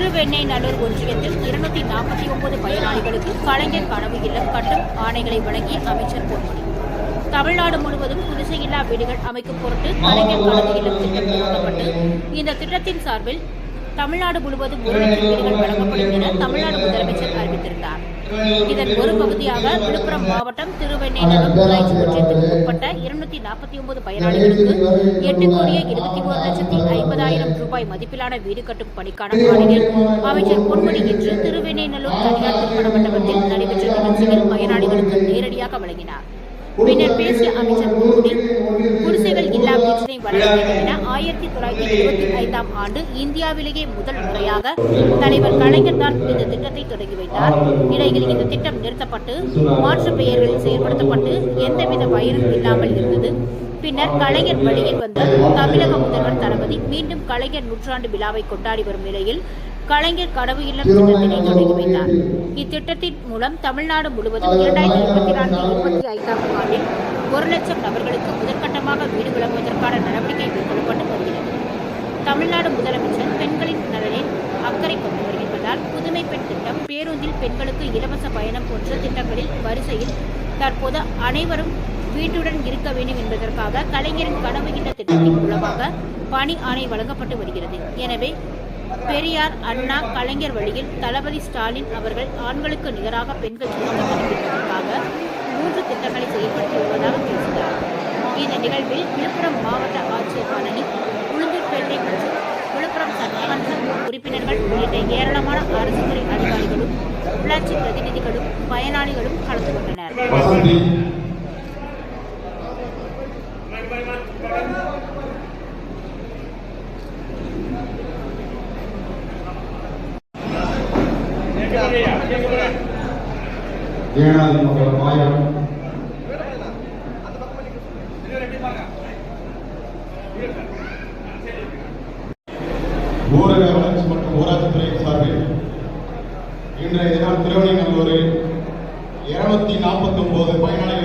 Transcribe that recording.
திருவெண்ணெய்நல்லூர் ஒன்றியத்தில் இருநூத்தி நாற்பத்தி ஒன்பது பயனாளிகளுக்கு கலைஞர் கனவு இல்லம் கட்டும் ஆணைகளை வழங்கிய அமைச்சர் பொன்முடி தமிழ்நாடு முழுவதும் குடிசையில்லா வீடுகள் அமைக்கும் பொருட்டு கலைஞர் கனவு இல்லம் திட்டம் துவங்கப்பட்டு இந்த திட்டத்தின் சார்பில் தமிழ்நாடு முழுவதும் ஒரு லட்சம் வீடுகள் வழங்கப்படும் என தமிழ்நாடு முதலமைச்சர் அறிவித்திருந்தார். இதன் ஒரு பகுதியாக விழுப்புரம் மாவட்டம் திருவெண்ணெய்நல்லூர் ஊராட்சி ஒன்றியத்திற்கு உட்பட்ட இருநூத்தி நாற்பத்தி ஒன்பது பயனாளிகளுக்கு எட்டு கோடியே இருபத்தி ஒரு லட்சத்தி ஐம்பதாயிரம் ரூபாய் மதிப்பிலான வீடு கட்டும் பணிக்கான ஆணையை அமைச்சர் பொன்முடி இன்று திருவெண்ணெய்நல்லூர் தனியார் திருமண மண்டபத்தில் நடைபெற்ற நிகழ்ச்சியில் பயனாளிகளுக்கு நேரடியாக வழங்கினார். பின்னர் பேசிய அமைச்சர் பொன்முடி குடிசைகள் இல்லா வீட்டினை வழங்க ஆயிரத்தி தொள்ளாயிரத்தி இருபத்தி ஐந்தாம் ஆண்டு இந்தியாவிலேயே முதல் முறையாக தலைவர் கலைஞர் தான் இந்த திட்டத்தை தொடங்கி வைத்தார். இடையில் இந்த திட்டம் நிறுத்தப்பட்டு மாற்று பெயர்களில் செயல்படுத்தப்பட்டு எந்தவித பயிரும் இல்லாமல் இருந்தது. பின்னர் கலைஞர் வழியில் வந்த தமிழக முதல்வர் தளபதி மீண்டும் கலைஞர் நூற்றாண்டு விழாவை கொண்டாடி வரும் நிலையில் கலைஞர் கனவு இல்லம் திட்டத்தினை தொடங்கி வைத்தார். இத்திட்டத்தின் மூலம் தமிழ்நாடு முழுவதும் இரண்டாயிரத்தி இருபத்தி நான்கு இருபத்தி ஐந்தாம் ஆண்டில் ஒரு லட்சம் நபர்களுக்கு முதற்கட்டமாக வீடு வழங்குவதற்கான நடவடிக்கை மேற்கொள்ளப்பட்டு வருகிறது. தமிழ்நாடு முதலமைச்சர் பெண்களின் நலனில் அக்கறை கொண்டு வருகின்றதால் புதுமை பெண் திட்டம் பேருந்தில் பெண்களுக்கு இலவச பயணம் போன்ற திட்டங்களில் வரிசையில் தற்போது அனைவரும் வீட்டுடன் இருக்க வேண்டும் என்பதற்காக கலைஞரின் கனவு இல்ல திட்டத்தின் மூலமாக பணி ஆணை வழங்கப்பட்டு வருகிறது. எனவே பெரியார் அண்ணா கலைஞர் வழியில் தளபதி ஸ்டாலின் அவர்கள் ஆண்களுக்கு நிகராக பெண்கள் சுதந்திரம் மூன்று திட்டங்களை செயல்படுத்தி வருவதாக பேசினார். இந்த நிகழ்வில் விழுப்புரம் மாவட்ட ஆட்சியர் பழனி உளுந்தூர்பேட்டை மற்றும் விழுப்புரம் சட்டமன்ற உறுப்பினர்கள் உள்ளிட்ட ஏராளமான அரசு துறை அதிகாரிகளும் உள்ளாட்சி பிரதிநிதிகளும் பயனாளிகளும் கலந்து கொண்டனர். ஏனாதி மக்கள் மாயம் ஊரக வளர்ச்சி மற்றும் ஊராட்சித்துறை சார்பில் இன்றைய தினம் திருவண்ணாமலூரில் இருநூத்தி நாற்பத்தி ஒன்பது பயனாளிகள்